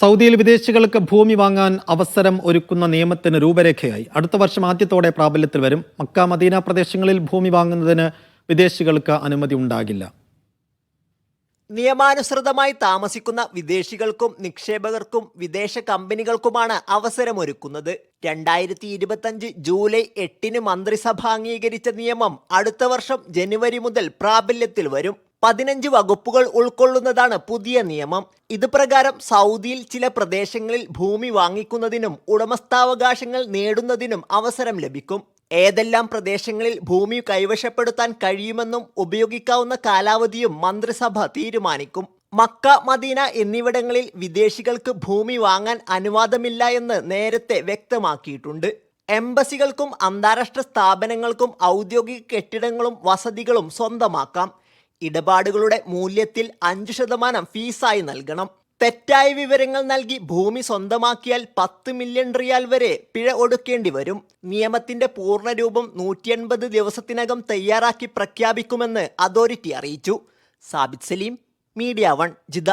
സൗദിയിൽ വിദേശികൾക്ക് ഭൂമി വാങ്ങാൻ അവസരം ഒരുക്കുന്ന നിയമത്തിന് രൂപരേഖയായി. അടുത്ത വർഷം ആദ്യത്തോടെ പ്രാബല്യത്തിൽ വരും. മക്ക മദീന പ്രദേശങ്ങളിൽ ഭൂമി വാങ്ങുന്നതിന് വിദേശികൾക്ക് അനുമതി ഉണ്ടാകില്ല. നിയമാനുസൃതമായി താമസിക്കുന്ന വിദേശികൾക്കും നിക്ഷേപകർക്കും വിദേശ കമ്പനികൾക്കുമാണ് അവസരമൊരുക്കുന്നത് രണ്ടായിരത്തി ഇരുപത്തഞ്ച് ജൂലൈ എട്ടിന് മന്ത്രിസഭ അംഗീകരിച്ച നിയമം അടുത്ത വർഷം ജനുവരി മുതൽ പ്രാബല്യത്തിൽ വരും. പതിനഞ്ച് വകുപ്പുകൾ ഉൾക്കൊള്ളുന്നതാണ് പുതിയ നിയമം. ഇത് പ്രകാരം സൗദിയിൽ ചില പ്രദേശങ്ങളിൽ ഭൂമി വാങ്ങിക്കുന്നതിനും ഉടമസ്ഥാവകാശങ്ങൾ നേടുന്നതിനും അവസരം ലഭിക്കും. ഏതെല്ലാം പ്രദേശങ്ങളിൽ ഭൂമി കൈവശപ്പെടുത്താൻ കഴിയുമെന്നും ഉപയോഗിക്കാവുന്ന കാലാവധിയും മന്ത്രിസഭ തീരുമാനിക്കും. മക്ക മദീന എന്നിവിടങ്ങളിൽ വിദേശികൾക്ക് ഭൂമി വാങ്ങാൻ അനുവാദമില്ല എന്ന് നേരത്തെ വ്യക്തമാക്കിയിട്ടുണ്ട്. എംബസികൾക്കും അന്താരാഷ്ട്ര സ്ഥാപനങ്ങൾക്കും ഔദ്യോഗിക കെട്ടിടങ്ങളും വസതികളും സ്വന്തമാക്കാം. ഇടപാടുകളുടെ മൂല്യത്തിൽ അഞ്ച് ശതമാനം ഫീസായി നൽകണം. തെറ്റായ വിവരങ്ങൾ നൽകി ഭൂമി സ്വന്തമാക്കിയാൽ പത്ത് മില്യൺ റിയാൽ വരെ പിഴ ഒടുക്കേണ്ടി വരും. നിയമത്തിന്റെ പൂർണരൂപം നൂറ്റി എൺപത് ദിവസത്തിനകം തയ്യാറാക്കി പ്രഖ്യാപിക്കുമെന്ന് അതോറിറ്റി അറിയിച്ചു. Sabith Saleem media one Jeddah